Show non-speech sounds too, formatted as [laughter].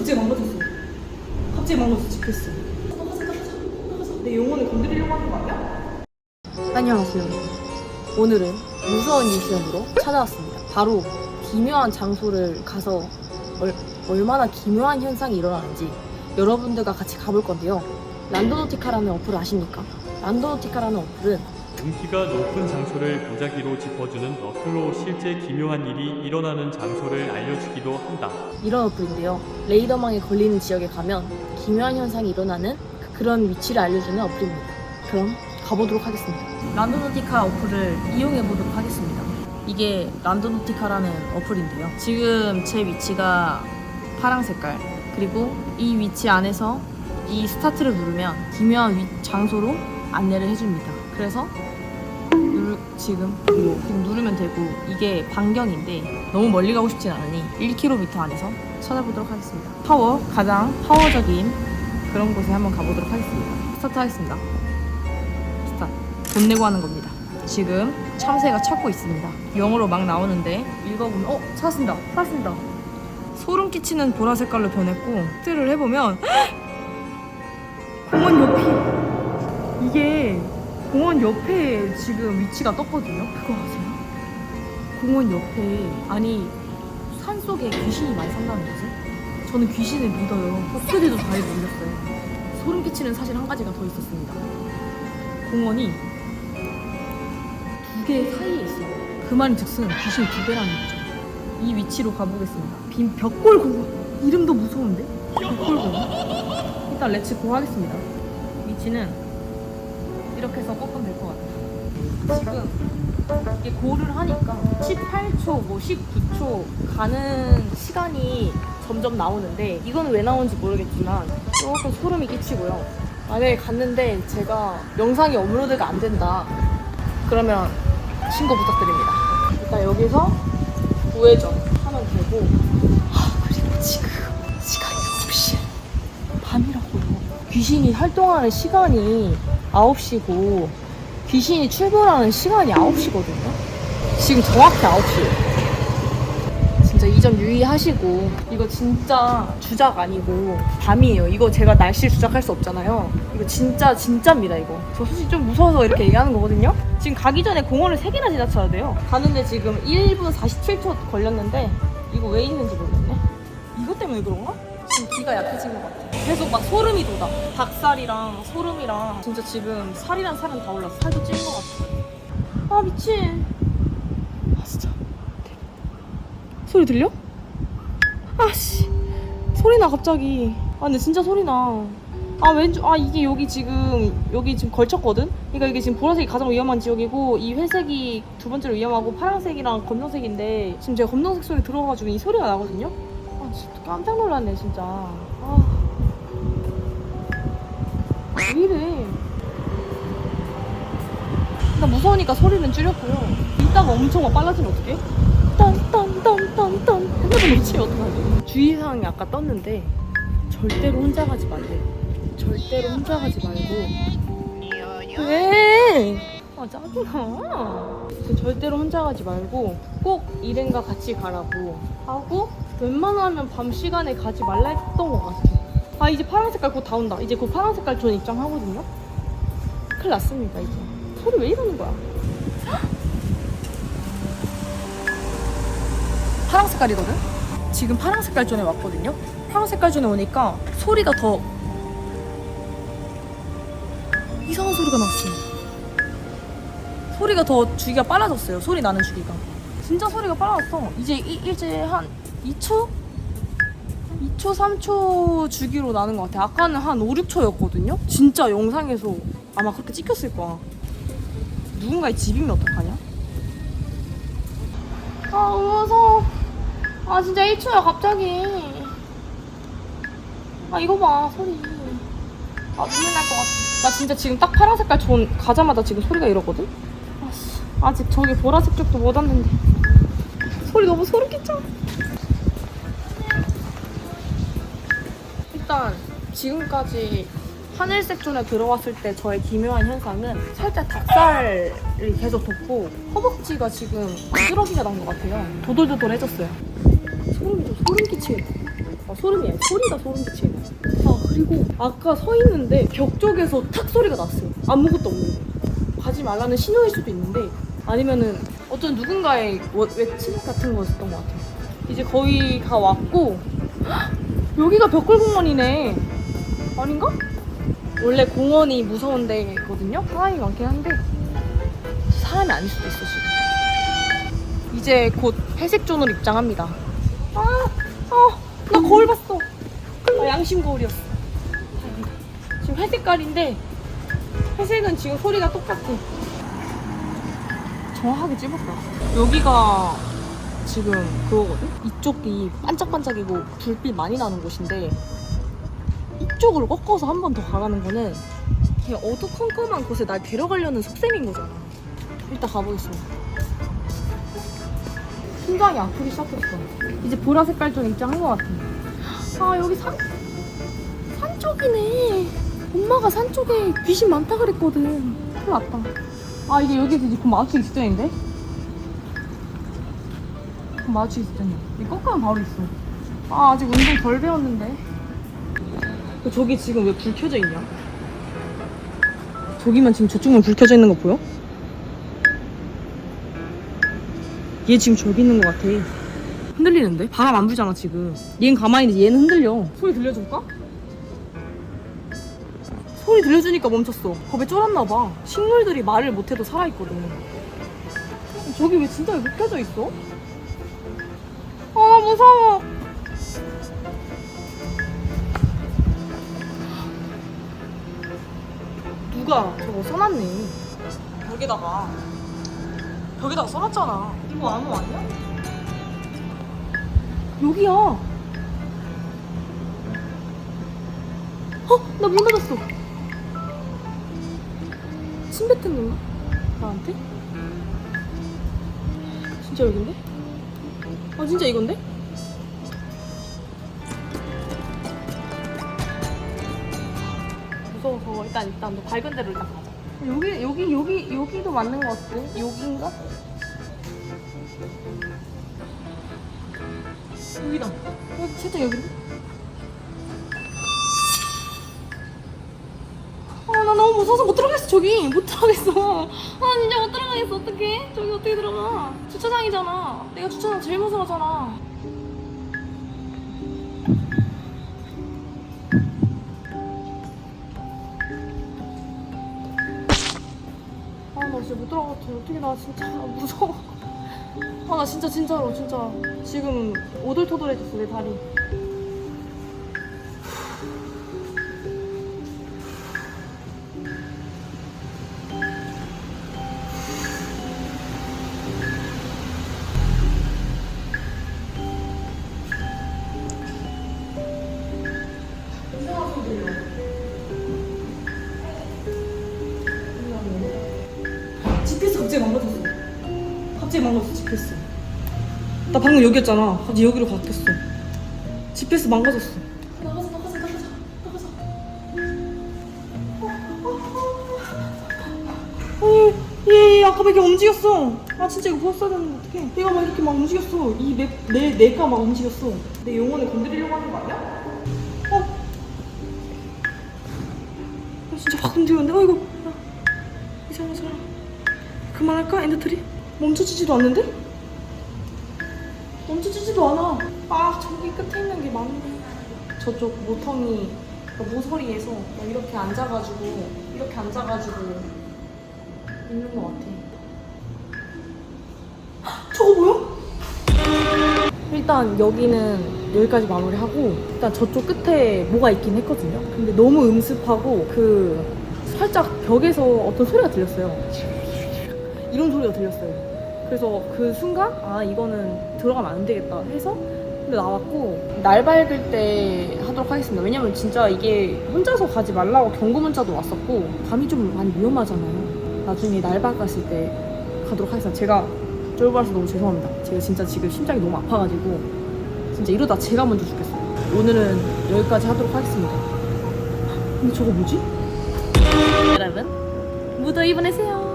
갑자기 망가졌어. 갑자기 나가자, 나가자. 내 영혼을 건드리려고 하는 거 아니야? 안녕하세요. 오늘은 무서운 미션으로 찾아왔습니다. 바로 기묘한 장소를 가서 얼, 얼마나 기묘한 현상이 일어나는지 여러분들과 같이 가볼 건데요. 란도노티카라는 어플을 아십니까? 란도노티카라는 어플은 운기가 높은 장소를 보자기로 짚어주는 어플로 실제 기묘한 일이 일어나는 장소를 알려주기도 한다. 이런 어플인데요. 레이더망에 걸리는 지역에 가면 기묘한 현상이 일어나는 그런 위치를 알려주는 어플입니다. 그럼 가보도록 하겠습니다. 란도노티카 어플을 이용해 보도록 하겠습니다. 이게 란도노티카라는 어플인데요. 지금 제 위치가 파랑 색깔 그리고 이 위치 안에서 이 스타트를 누르면 기묘한 위- 장소로 안내를 해줍니다. 그래서 누르, 지금 이거 지금 누르면 되고 이게 반경인데 너무 멀리 가고 싶진 않으니 1km 안에서 찾아보도록 하겠습니다. 파워 가장 파워적인 그런 곳에 한번 가보도록 하겠습니다. 스타트 하겠습니다. 스타트. 돈 내고 하는 겁니다. 지금 참새가 찾고 있습니다. 영어로 막 나오는데 읽어보면 어 찾았습니다. 찾았습니다. 소름 끼치는 보라 색깔로 변했고 스트를 해보면 공원 옆이 이게 공원 옆에 지금 위치가 떴거든요. 그거 아세요? 공원 옆에 아니 산 속에 귀신이 많이 산다는 거지? 저는 귀신을 믿어요. 호스들도 다 믿었어요. 소름 끼치는 사실 한 가지가 더 있었습니다. 공원이 두 개 사이에 있어요. 그 말인 즉슨 귀신 두 개라는 거죠. 이 위치로 가보겠습니다. 빈 벽골 공원 이름도 무서운데? 벽골 공원. 일단 렛츠고 하겠습니다. 위치는 이렇게 해서 꺾으면 될 것 같아요. 지금 이게 고를 하니까 18초, 뭐 19초 가는 시간이 점점 나오는데 이거는 왜 나오는지 모르겠지만 조금 소름이 끼치고요. 만약에 갔는데 제가 영상이 업로드가 안 된다 그러면 신고 부탁드립니다. 일단 여기서 우회전 하면 되고 아 그리고 지금 시간이 9시 밤이라고요. 귀신이 활동하는 시간이 9시고 귀신이 출몰하는 시간이 9시거든요. 지금 정확히 9시예요. 진짜 이 점 유의하시고 이거 진짜 주작 아니고 밤이에요. 이거 제가 날씨 주작할 수 없잖아요. 이거 진짜 진짜입니다 이거. 저 솔직히 좀 무서워서 이렇게 얘기하는 거거든요. 지금 가기 전에 공원을 3개나 지나쳐야 돼요. 가는데 지금 1분 47초 걸렸는데 이거 왜 있는지 모르겠네. 이것 때문에 그런가? 지금 기가 약해진 것 같아. 계속 막 소름이 돋아. 닭살이랑 소름이랑 진짜 지금 살이랑 살은 다 올랐어. 살도 찐 것 같아. 아 미친. 아 진짜. 소리 들려? 아씨. 소리 나 갑자기. 아 근데 진짜 소리 나. 아 왼쪽 아 이게 여기 지금 여기 지금 걸쳤거든. 그러니까 이게 지금 보라색이 가장 위험한 지역이고 이 회색이 두 번째로 위험하고 파란색이랑 검정색인데 지금 제가 검정색 소리 들어가지고 이 소리가 나거든요. 아 진짜 깜짝 놀랐네 진짜. 아. 왜 이래? 나 무서우니까 소리는 줄였고요. 이따가 엄청 막 빨라지면 어떡해? 딴딴딴딴딴 핸드폰 놓치면 어떡하지? 주의사항이 아까 떴는데 절대로 혼자 가지 말래. 절대로 혼자 가지 말고 왜? 아 짜증나. 그 절대로 혼자 가지 말고 꼭 일행과 같이 가라고 하고 웬만하면 밤 시간에 가지 말라 했던 것 같아. 아 이제 파란 색깔 곧 다 온다. 이제 곧 파란 색깔 전 입장하거든요. 큰일 났습니다 이제. 소리 왜 이러는 거야? [gasps] 파란 색깔이거든? 지금 파란 색깔 존에 왔거든요? 파란 색깔 존에 오니까 소리가 더 이상한 소리가 났어요. 소리가 더 주기가 빨라졌어요. 소리 나는 주기가. 진짜 소리가 빨라졌어. 이제 이, 이제 한 2초? 2초, 3초 주기로 나는 것 같아. 아까는 한 5, 6초였거든요? 진짜 영상에서 아마 그렇게 찍혔을 거야. 누군가의 집이면 어떡하냐? 아, 무서워. 아, 진짜 1초야, 갑자기. 아, 이거 봐, 소리. 아, 눈물 날 것 같아. 나 진짜 지금 딱 파란 색깔 존 가자마자 지금 소리가 이러거든? 아씨, 아직 저기 보라색 쪽도 못 왔는데. 소리 너무 소름 끼쳐. 일단, 지금까지 하늘색 존에 들어왔을 때 저의 기묘한 현상은 살짝 닭살이 계속 돋고 허벅지가 지금 부드러기가 난 것 같아요. 도돌도돌해졌어요. 소름이 좀 소름 끼치겠다. 아, 소름이야. 소리가 소름 끼치네. 아, 그리고 아까 서 있는데 벽 쪽에서 탁 소리가 났어요. 아무것도 없는데. 가지 말라는 신호일 수도 있는데 아니면은 어떤 누군가의 워- 외침 같은 거였던 것 같아요. 이제 거의 다 왔고 헉! 여기가 벽골공원이네. 아닌가? 원래 공원이 무서운 데거든요. 사람이 많긴 한데 사람이 아닐 수도 있어 지금. 이제 곧 회색 존으로 입장합니다. 아, 아, 나 거울 봤어. 아, 양심 거울이었어. 지금 회색깔인데 회색은 지금 소리가 똑같아. 정확하게 찝었다. 여기가 지금 그거거든? 이쪽이 반짝반짝이고 불빛 많이 나는 곳인데 이쪽으로 꺾어서 한 번 더 가라는 거는 그냥 어두컴컴한 곳에 날 데려가려는 속셈인 거잖아. 일단 가보겠습니다. 심장이 아프기 시작했어. 이제 보라 색깔 좀 입장한 것 같아. 아 여기 산, 산 쪽이네. 엄마가 산 쪽에 귀신 많다 그랬거든. 큰일 났다. 아 이게 여기서 이제 곧 마주치기 직전인데? 곧 마주치기 직전이야. 이 꺾으면 바로 있어. 아 아직 운동 덜 배웠는데. 저기 지금 왜 불 켜져 있냐? 저기만 지금 저쪽만 불 켜져 있는 거 보여? 얘 지금 저기 있는 것 같아. 흔들리는데? 바람 안 불잖아 지금. 얘는 가만히 있는데 얘는 흔들려. 소리 들려줄까? 소리 들려주니까 멈췄어. 겁에 쫄았나 봐. 식물들이 말을 못해도 살아있거든. 저기 왜 진짜 왜 켜져 있어? 아 무서워. 누가 저거 써놨네. 벽에다가. 벽에다가 써놨잖아. 이거 암호 아니야? 여기야. 어? 나 문 닫았어. 침 뱉은 건가? 나한테? 진짜 여긴데? 아 진짜 이건데? 무서워서 일단 일단 너 밝은 데로 일단 가자. 여기 여기 여기 여기도 맞는 것 같은데? 여기인가? 여기다. 여기 살짝 여기인데? 저기 못 들어가겠어. 아 진짜 못 들어가겠어 어떡해? 저기 어떻게 들어가? 주차장이잖아. 내가 주차장 제일 무서워하잖아. 아 나 진짜 못 들어가 같아 어떻게 나 진짜 [laughs] 무서워 아 나 진짜 진짜로 진짜 지금 오돌토돌해졌어 내 다리 갑자기 망가졌어 갑자기 망가졌어 GPS 나 방금 여기였잖아 갑자기 여기로 바뀌었어 GPS 망가졌어 나가자 나가자 나가자 나가자 아니 얘, 얘 아까 막 이렇게 움직였어 아 진짜 이거 보았어야 되는데 어떡해 얘가 막 이렇게 막 움직였어 이 내 내가 막 움직였어 내 영혼을 건드리려고 하는 거 아니야? 어? 아, 진짜 막 움직였는데 어 이거 아, 이상한 사람 그만할까? 엔드트리? 멈춰지지도 않는데? 멈춰지지도 않아. 아, 저기 끝에 있는 게 맞네. 저쪽 모퉁이, 그러니까 모서리에서 막 이렇게 앉아가지고, 이렇게 앉아가지고 있는 것 같아. 헉, 저거 뭐야? 일단 여기는 여기까지 마무리하고, 일단 저쪽 끝에 뭐가 있긴 했거든요. 근데 너무 음습하고, 그, 살짝 벽에서 어떤 소리가 들렸어요. 이런 소리가 들렸어요. 그래서 그 순간 아 이거는 들어가면 안 되겠다 해서 근데 나왔고 날 밝을 때 하도록 하겠습니다. 왜냐면 진짜 이게 혼자서 가지 말라고 경고 문자도 왔었고 밤이 좀 많이 위험하잖아요. 나중에 날 밝았을 때 가도록 하겠습니다. 제가 쫄보라서 너무 죄송합니다. 제가 진짜 지금 심장이 너무 아파가지고 진짜 이러다 제가 먼저 죽겠어요. 오늘은 여기까지 하도록 하겠습니다. 근데 저거 뭐지? 여러분 무더위 보내세요.